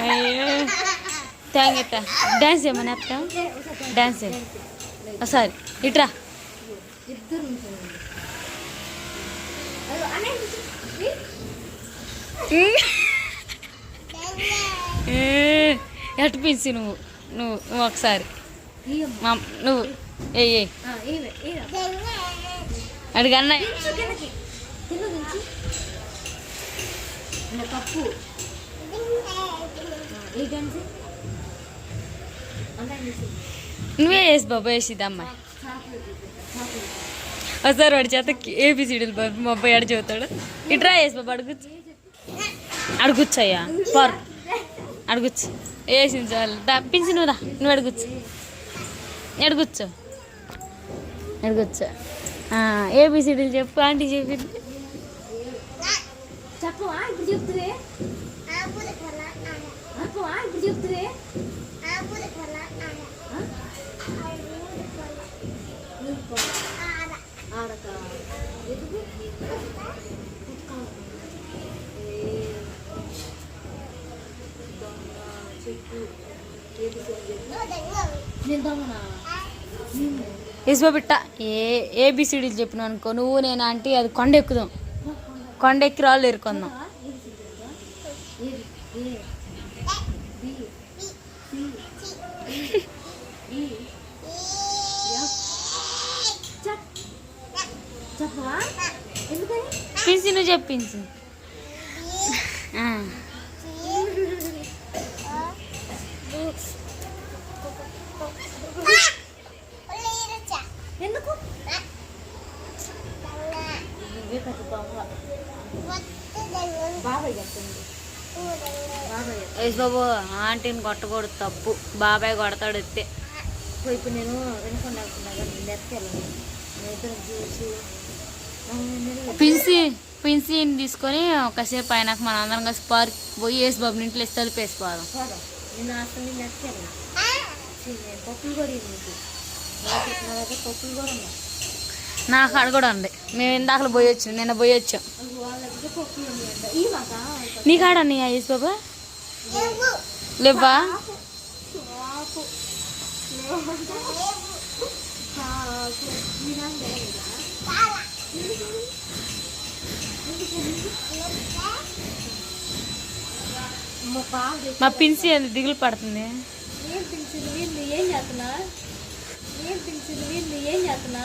అయ్యో. Thank you dance చేయమని అత్త? డ్యాన్స్ చేయి. ఒకసారి ఇట్రా. పిలిచి నువ్వు? నువ్వు నువ్వు ఒకసారి. నువ్వు ఏ ఏ. ఆ, నువ్వే వేసి బాబు వేసిద్ది అమ్మాయి? చాకులు ఒకసారి వాడి చేత ఏబిసిడీలు బాబు మా అబ్బాయి అడి చదువుతాడు ఇట్రా వేసి బాబు అడుగుచ్చు అడుగుచ్చయ్యా పర్. అడుగుచ్చు. వేసింది చాలు తప్పించి నువ్వు రా. నువ్వు అడుగుచ్చు. అడుగుచ్చు. అడుగుచ్చు. ఏబిసిడీలు చెప్పు ఆంటీ చెప్పింది. చెప్పవా ఇప్పుడు చెప్పవా ఇప్పుడు చెప్తురే. ఆడక? ఎందుకు? బాబు ఇట్టా ఏ ఏబిసిడీలు చెప్పినావు అనుకో నువ్వు నేను ఆంటీ అది కొండ ఎక్కుదాం. కొండ. ఎక్కి రాళ్ళు ఎరుకుందాం ఏది A B C E F చెప్ చెప్పవా ఎందుకని పిలిచి నువ్వు చెప్పించి. ఎందుకు ఇవే పెద్ద దొంగ బాబాయ్. యేసు బాబు ఆంటీని కొట్టకూడదు తప్పు. బాబాయ్ కొడతాడు ఎత్తే ఇప్పుడు నేను పిన్సి పిన్సీని తీసుకొని ఒకసేపు అయినాక మన అందరం కలిసి పార్క్ పోయి యేసు బాబు ఇంట్లో వేసి తలుపు వేసిపోదాం పోదాం నేను అసలు నేను ఎత్తుకెళ్ళను నేను పప్పులు కూడా పప్పులు కూడా నాకు నా కాడ కూడా ఉంది. మేము ఇందాకలు పోయి నిన్న పోయి వచ్చాం. నీ కాడ ఉన్నాయా యేసు బాబా? లేవా మా పిన్సి అది దిగులు పడుతుంది. ఏం పిలిచింది వీళ్ళు ఏం చేస్తున్నా ఏం పిలిచింది వీళ్ళు ఏం చేస్తున్నా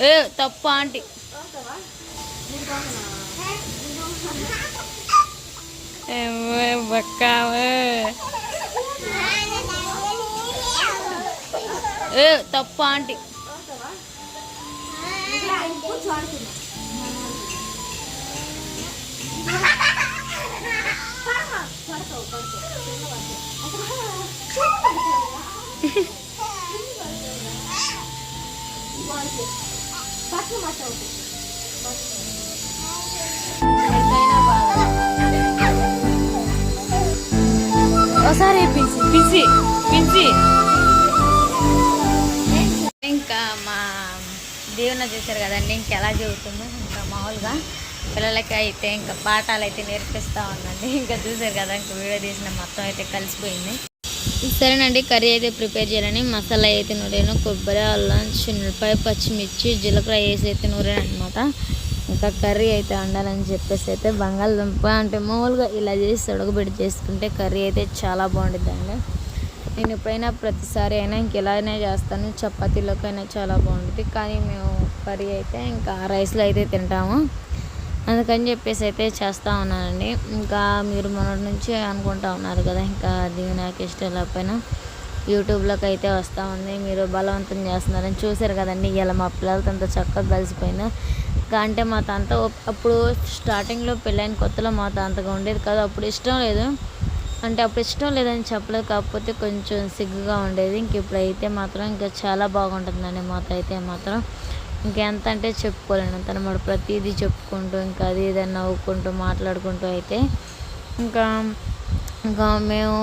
ఏ తప్పు ఆంటీ బాగుంటావా నేను బాగున్నా ఏమో బక్కావే ఏ తప్పు ఆంటీ బాగుంటావా కూర్చో ఒకసారి పిలిచి పిలిచి పిలిచి. ఇంకా మా దేవుని చూశారు కదండి ఇంకా ఎలా చెబుతుందో ఇంకా మామూలుగా పిల్లలకి అయితే ఇంకా పాఠాలు అయితే నేర్పిస్తూ ఉందండి. ఇంకా చూశారు కదా ఇంకా వీడియో తీసిన మొత్తం అయితే కలిసిపోయింది. సరేనండి కర్రీ అయితే ప్రిపేర్ చేయాలని మసాలా అయితే నూరాను కొబ్బరి అల్లం చిన్నపాయ పచ్చిమిర్చి జీలకర్ర వేసి అయితే నూరాను అనమాట ఇంకా కర్రీ అయితే వండాలని చెప్పేసి అయితే బంగాళదుంప అంటే మామూలుగా ఇలా చేసి ఉడకబెట్టి చేసుకుంటే కర్రీ అయితే చాలా బాగుంటుందండి నేను ఎప్పుడైనా ప్రతిసారి అయినా ఇంక ఇలానే చేస్తాను చపాతీలోకైనా చాలా బాగుంటుంది కానీ మేము కర్రీ అయితే ఇంకా రైస్లో అయితే తింటాము. అందుకని చెప్పేసి అయితే చేస్తూ ఉన్నానండి. ఇంకా మీరు మొన్నటి నుంచి అనుకుంటా ఉన్నారు కదా ఇంకా అది నాకు ఇష్టం లేకపోయినా యూట్యూబ్లోకి అయితే వస్తూ ఉంది. మీరు బలవంతం చేస్తున్నారని చూశారు కదండి. ఇలా మా పిల్లలతో అంత చక్కగా కలిసిపోయినా. ఇంకా అంటే మా తాత అప్పుడు స్టార్టింగ్లో పెళ్ళైన కొత్తలో మా తాతగా ఉండేది కాదు. అప్పుడు ఇష్టం లేదు. అంటే అప్పుడు ఇష్టం లేదని చెప్పలేదు. కాకపోతే కొంచెం సిగ్గుగా ఉండేది. ఇంక ఇప్పుడైతే మాత్రం ఇంకా చాలా బాగుంటుందండి. మాతో అయితే మాత్రం ఇంకెంత అంటే చెప్పుకోలేను. తను ప్రతిదీ చెప్పుకుంటూ ఇంకా అది ఏదైనా నవ్వుకుంటూ మాట్లాడుకుంటూ అయితే ఇంకా ఇంకా మేము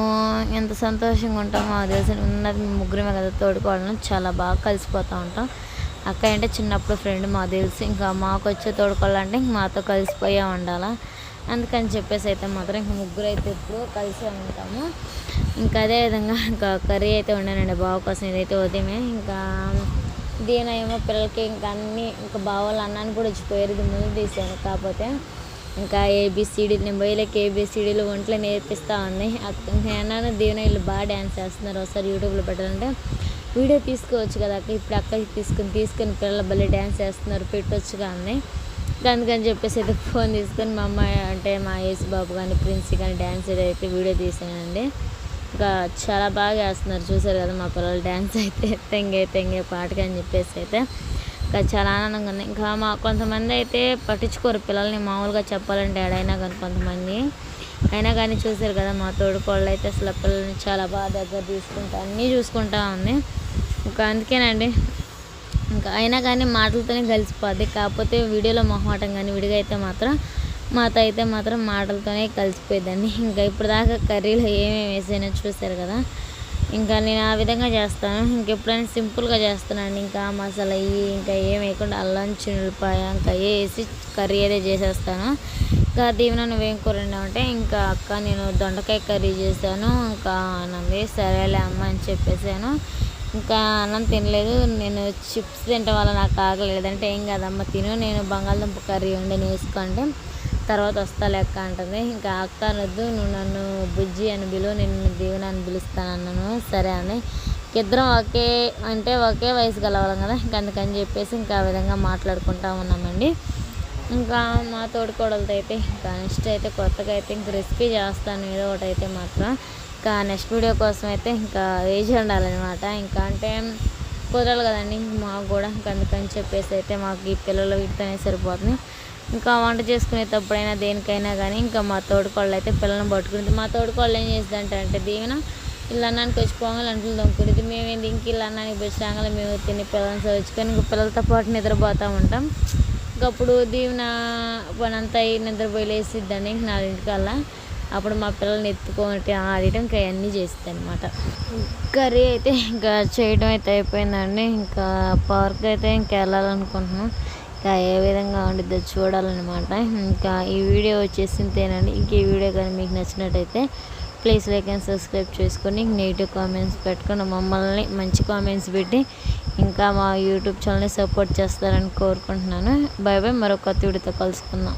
ఎంత సంతోషంగా ఉంటామో అది తెలిసి ఉన్నది మేము ముగ్గురమే కదా తోడుకోవడం చాలా బాగా కలిసిపోతూ ఉంటాం. అక్క అంటే చిన్నప్పుడు ఫ్రెండ్ మాకు తెలిసి. ఇంకా మాకు వచ్చే తోడుకోవాలంటే ఇంక మాతో కలిసిపోయే ఉండాలా. అందుకని చెప్పేసి అయితే మాత్రం ఇంక ముగ్గురు అయితే ఎప్పుడూ కలిసే ఉంటాము. ఇంకా అదే విధంగా ఇంకా కర్రీ అయితే వండానండి బావ కోసం. ఇదైతే ఉదయమే. ఇంకా దీని ఏమో పిల్లలకి ఇంకా అన్ని ఇంకా బావాళ్ళు అన్నాన్ని కూడా వచ్చిపోయారు ఇది ముందు తీసాను కాకపోతే ఇంకా ఏబిసిడీలు నేను బయలకి ఏబిసిడీలు ఒంట్లో నేర్పిస్తూ ఉంది అక్క నేను దీవెన వీళ్ళు బాగా డ్యాన్స్ చేస్తున్నారు. ఒకసారి యూట్యూబ్లో పెట్టాలంటే వీడియో తీసుకోవచ్చు కదా అక్క. ఇప్పుడు అక్కకి తీసుకుని తీసుకుని పిల్లలు భలే డ్యాన్స్ చేస్తున్నారు. పెట్టొచ్చుగా అంది అందుకని చెప్పేసి అయితే ఫోన్ తీసుకొని మా అమ్మాయి అంటే మా యేసు బాబు కానీ ప్రిన్సీ కానీ డ్యాన్స్ అయితే వీడియో తీసానండి. చాలా బాగా వేస్తున్నారు. చూసారు కదా మా పిల్లలు డ్యాన్స్ అయితే తెంగే తెంగే పాటకి అని చెప్పేసి అయితే. ఇంకా చాలా ఆనందంగా ఉంది. ఇంకా మా కొంతమంది అయితే పట్టించుకోరు పిల్లల్ని మామూలుగా చెప్పాలంటే ఎడైనా కానీ కొంతమంది. అయినా కానీ చూసారు కదా మా తోడుకోళ్ళు అయితే అసలు పిల్లల్ని చాలా బాగా దగ్గర తీసుకుంటా అన్నీ చూసుకుంటా ఉంది. ఇంకా అందుకేనండి. ఇంకా అయినా కానీ మాటలతోనే కలిసిపోద్ది. కాకపోతే వీడియోలో మొహమాటం కానీ విడిగా అయితే మాత్రం మాతో అయితే మాత్రం మాటలతోనే కలిసిపోయిందండి ఇంకా ఇప్పుడు దాకా కర్రీలో ఏమేమి వేసానో చూశారు కదా. ఇంకా నేను ఆ విధంగా చేస్తాను. ఇంకెప్పుడైనా సింపుల్గా చేస్తానండి ఇంకా మసాలా అయ్యి ఇంకా ఏం వేయకుండా అల్లం చిన్నపాయ ఇంకా ఏ వేసి కర్రీ అయితే చేసేస్తాను. ఇంకా దీవెన నువ్వేం కూర అంటే ఇంకా అక్క నేను దొండకాయ కర్రీ చేశాను. ఇంకా అన్నది సరేలే అమ్మ అని చెప్పేసాను ఇంకా అన్నం తినలేదు. నేను చిప్స్ తింటే వల్ల నాకు ఆగలేదంటే ఏం కాదమ్మ తిను. నేను బంగాళదుంప కర్రీ ఉండి నేను వేసుకుంటే తర్వాత వస్తా లెక్క అంటుంది. ఇంకా అక్క అనొద్దు నువ్వు నన్ను బుజ్జి అని పిలువు నేను దేవుని అని పిలుస్తాను అన్నాను. సరే అని. ఇద్దరం ఒకే అంటే ఒకే వయసు గలవాళ్ళం కదా. ఇంకా అందుకని చెప్పేసి ఇంకా ఆ విధంగా మాట్లాడుకుంటా ఉన్నామండి. ఇంకా మా తోడుకోడలతో అయితే ఇంకా నెక్స్ట్ అయితే కొత్తగా అయితే ఇంక రెసిపీ చేస్తాను ఏదో ఒకటి అయితే మాత్రం. ఇంకా నెక్స్ట్ వీడియో కోసం అయితే ఇంకా వేచి ఉండాలన్నమాట. ఇంకా అంటే కుదరాలి కదండి మాకు కూడా. ఇంకా అందుకని చెప్పేసి అయితే మాకు ఈ పిల్లలు వీటితోనే సరిపోతుంది. ఇంకా వంట చేసుకునేటప్పుడైనా దేనికైనా కానీ ఇంకా మా తోడుకోళ్ళు అయితే పిల్లల్ని పట్టుకునేది మా తోడుకోళ్ళు ఏం చేస్తుందంటే అంటే దీవెన ఇల్లు అన్నానికి వచ్చి పోగాలి అంటులు దొంకునేది మేమేంది ఇంక ఇల్లు అన్నానికి వచ్చాగానే మేము తిని పిల్లల్ని చదువుకొని ఇంకా పిల్లలతో పాటు నిద్రపోతూ ఉంటాం. ఇంకప్పుడు దీవెన పనంతా అయ్యి నిద్రపోయి లేసిద్దండి ఇంక నాలుగింటికల్లా. అప్పుడు మా పిల్లల్ని ఎత్తుకొని ఆడటం ఇంకా అవన్నీ చేస్తుంది అనమాట కర్రీ అయితే ఇంకా చేయడం అయితే అయిపోయిందండి. ఇంకా పార్క్ అయితే ఇంకా వెళ్ళాలనుకుంటున్నాం. ఏ విధంగా ఉండిద్దో చూడాలన్నమాట. ఇంకా ఈ వీడియో వచ్చేసి ఇంతేనండి. ఇంక ఈ వీడియో కానీ మీకు నచ్చినట్టయితే ప్లీజ్ లైక్ అండ్ సబ్స్క్రైబ్ చేసుకొని నెగిటివ్ కామెంట్స్ పెట్టుకుని మమ్మల్ని మంచి కామెంట్స్ పెట్టి ఇంకా మా యూట్యూబ్ ఛానల్ని సపోర్ట్ చేస్తారని కోరుకుంటున్నాను. బాయ్ బాయ్ మరో కొత్త వీడియోతో కలుసుకుందాం.